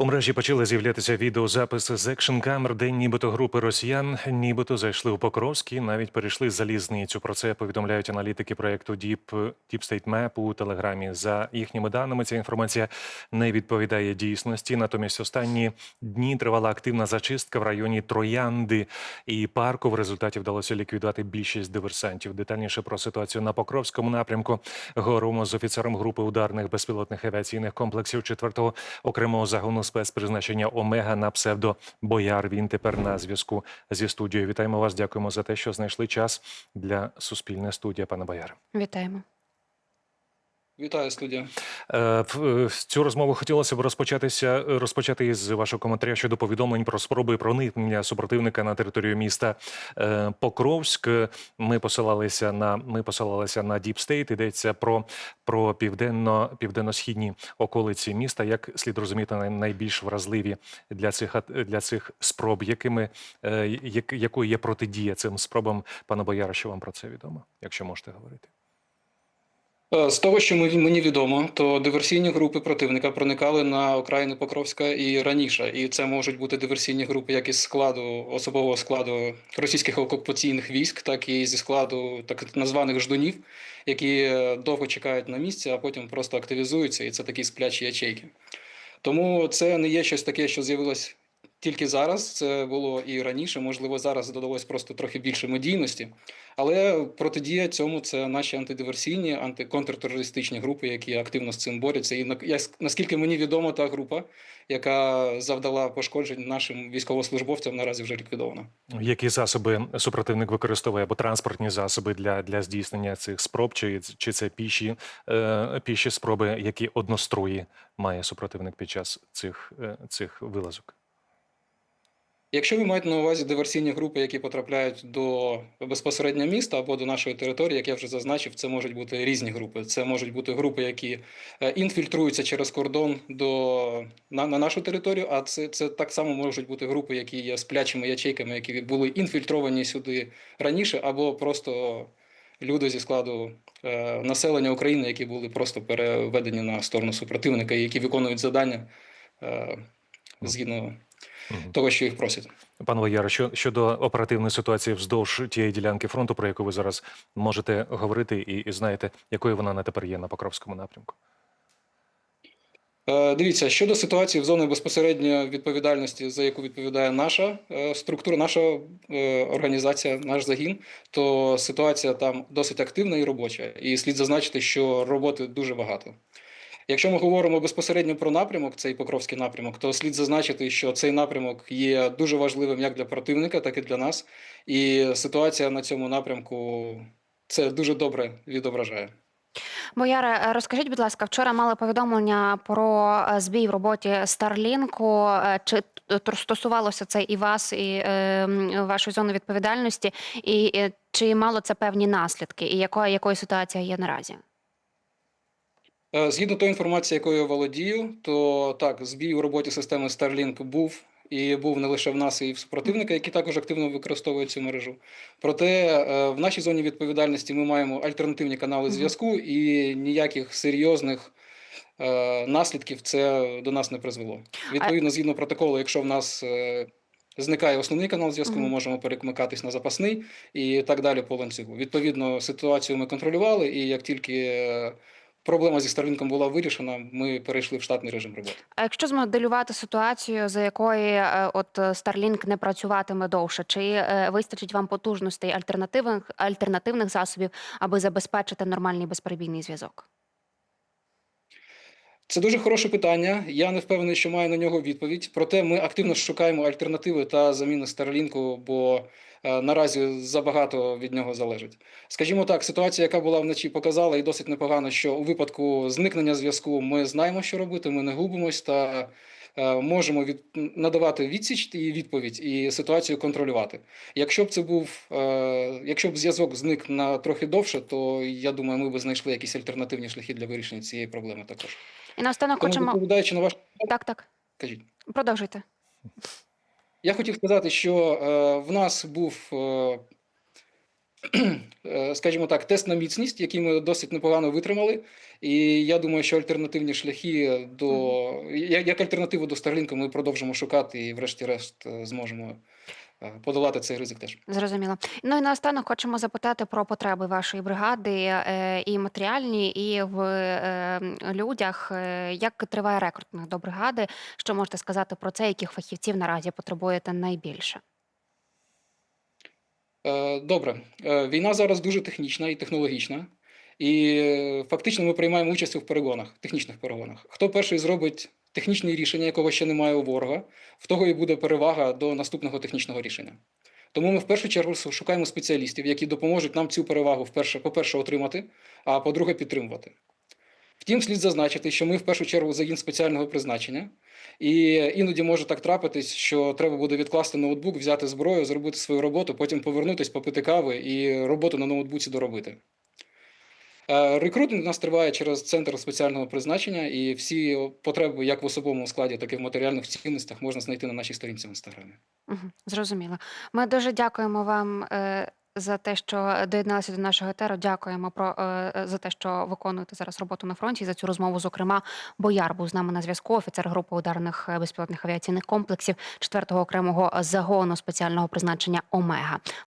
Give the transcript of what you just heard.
У мережі почали з'являтися відеозаписи з екшн камер, де нібито групи росіян, нібито зайшли у Покровський, навіть перейшли залізницю. Про це повідомляють аналітики проекту Deep, Deep Map у телеграмі. За їхніми даними, ця інформація не відповідає дійсності. Натомість останні дні тривала активна зачистка в районі Троянди і парку. В результаті вдалося ліквідувати більшість диверсантів. Детальніше про ситуацію на Покровському напрямку говоримо з офіцером групи ударних безпілотних авіаційних комплексів 4-го окремого загону спецпризначення Омега на псевдо Бояр. Він тепер на зв'язку зі студією. Вітаємо вас. Дякуємо за те, що знайшли час для суспільне студії, пане Бояр. Вітаємо. Вітаю студія. Е, е, Цю розмову хотілося б розпочатися розпочати із вашого коментаря щодо повідомлень про спроби проникнення супротивника на територію міста е, Покровськ. Ми посилалися на ми посилалися на State. Йдеться про, про південно південно-східні околиці міста. Як слід розуміти, най- найбільш вразливі для цих для цих спроб, якими е, як, якою є протидія цим спробам, пане Бояра, що вам про це відомо, якщо можете говорити? Е, З того, що мені відомо, то диверсійні групи противника проникали на окраїни Покровська і раніше, і це можуть бути диверсійні групи як із складу особового складу російських окупаційних військ, так і зі складу так названих ждунів, які е, довго чекають на місці, а потім просто активізуються, і це такі сплячі ячейки. Тому це не є щось таке, що з'явилось тільки зараз. Це було і раніше. Можливо, зараз додалось просто трохи більше медійності. Але протидія цьому це наші антидиверсійні, антиконтртерористичні групи, які активно з цим борються. І на- наскільки мені відомо, та група, яка завдала пошкоджень нашим військовослужбовцям, наразі вже ліквідована. Які засоби супротивник використовує або транспортні засоби для, для здійснення цих спроб, чи, чи це піші, е, піші спроби, які однострої має супротивник під час цих, е, цих вилазок? Якщо ви маєте на увазі диверсійні групи, які потрапляють до безпосередньо міста або до нашої території, як я вже зазначив, це можуть бути різні групи. Це можуть бути групи, які е, інфільтруються через кордон до на, на нашу територію. А це, це так само можуть бути групи, які є сплячими ячейками, які були інфільтровані сюди раніше, або просто люди зі складу е, населення України, які були просто переведені на сторону супротивника, і які виконують завдання е, згідно. Того, що їх просять. Пане Вояре, що щодо оперативної ситуації вздовж тієї ділянки фронту, про яку ви зараз можете говорити, і, і знаєте, якою вона на тепер є на Покровському напрямку? Е, Дивіться, щодо ситуації в зоні безпосередньої відповідальності, за яку відповідає наша е, структура, наша е, організація, наш загін, то ситуація там досить активна і робоча. І слід зазначити, що роботи дуже багато. Якщо ми говоримо безпосередньо про напрямок, цей Покровський напрямок, то слід зазначити, що цей напрямок є дуже важливим як для противника, так і для нас. І ситуація на цьому напрямку це дуже добре відображає. Бояре, розкажіть, будь ласка, вчора мали повідомлення про е, збій в роботі Старлінку. Е, Чи стосувалося це і вас, і е, вашої зони відповідальності, і е, чи мало це певні наслідки, і якою, якою ситуація є наразі? Е, Згідно тої інформації, якою я володію, то так, збій у роботі системи Starlink був. І був не лише в нас, і в супротивника, які також активно використовують цю мережу. Проте е, в нашій зоні відповідальності ми маємо альтернативні канали зв'язку, і ніяких серйозних е, наслідків це до нас не призвело. Відповідно, згідно протоколу, якщо в нас зникає основний канал зв'язку, ми можемо перекмикатись на запасний і так далі по ланцюгу. Відповідно, ситуацію ми контролювали, і як тільки проблема зі Starlink була вирішена, ми перейшли в штатний режим роботи. А якщо змоделювати ситуацію, за якої е, от е, Starlink не працюватиме довше, чи е, вистачить вам потужностей альтернативних альтернативних засобів, аби забезпечити нормальний безперебійний зв'язок? Це дуже хороше питання. Я не впевнений, що маю на нього відповідь. Проте ми активно шукаємо альтернативи та заміни Starlink, бо е, наразі забагато від нього залежить. Скажімо так, ситуація, яка була вночі, показала і досить непогано, що у випадку зникнення зв'язку ми знаємо, що робити, ми не губимось та е, можемо від, надавати відсіч і відповідь, і ситуацію контролювати. Якщо б це був, е, якщо б зв'язок зник на трохи довше, то я думаю, ми б знайшли якісь альтернативні шляхи для вирішення цієї проблеми також. І наостанок Тому хочемо відповідаючи на ваш так, так. кажіть. Продовжуйте. Я хотів сказати, що е, в нас був е, е, скажімо так, тест на міцність, який ми досить непогано витримали. І я думаю, що альтернативні шляхи до як альтернативу до Starlink ми продовжимо шукати і, врешті-решт, е, зможемо подолати цей ризик теж. Зрозуміло. Ну і наостанок хочемо запитати про потреби вашої бригади е, і матеріальні, і в е, людях. Е, Як триває рекрутинг до бригади? Що можете сказати про це? Яких фахівців наразі потребуєте найбільше? Е, Добре, Е, війна зараз дуже технічна і технологічна, і е, фактично ми приймаємо участь у перегонах, технічних перегонах. Хто перший зробить технічне рішення, якого ще немає у ворога, в того і буде перевага до наступного технічного рішення. Тому ми в першу чергу шукаємо спеціалістів, які допоможуть нам цю перевагу вперше, по-перше, отримати, а по-друге, підтримувати. Втім, слід зазначити, що ми в першу чергу загін спеціального призначення, і іноді може так трапитись, що треба буде відкласти ноутбук, взяти зброю, зробити свою роботу, потім повернутись, попити кави і роботу на ноутбуці доробити. Е, Рекрутинг у нас триває через центр спеціального призначення, і всі потреби як в особовому складі, так і в матеріальних цінностях можна знайти на нашій сторінці в інстаграмі. Угу, зрозуміло. Ми дуже дякуємо вам е, за те, що доєдналися до нашого етеру. Дякуємо про е, за те, що виконуєте зараз роботу на фронті. За цю розмову, зокрема, Бояр був з нами на зв'язку. Офіцер групи ударних безпілотних авіаційних комплексів 4-го окремого загону спеціального призначення Омега.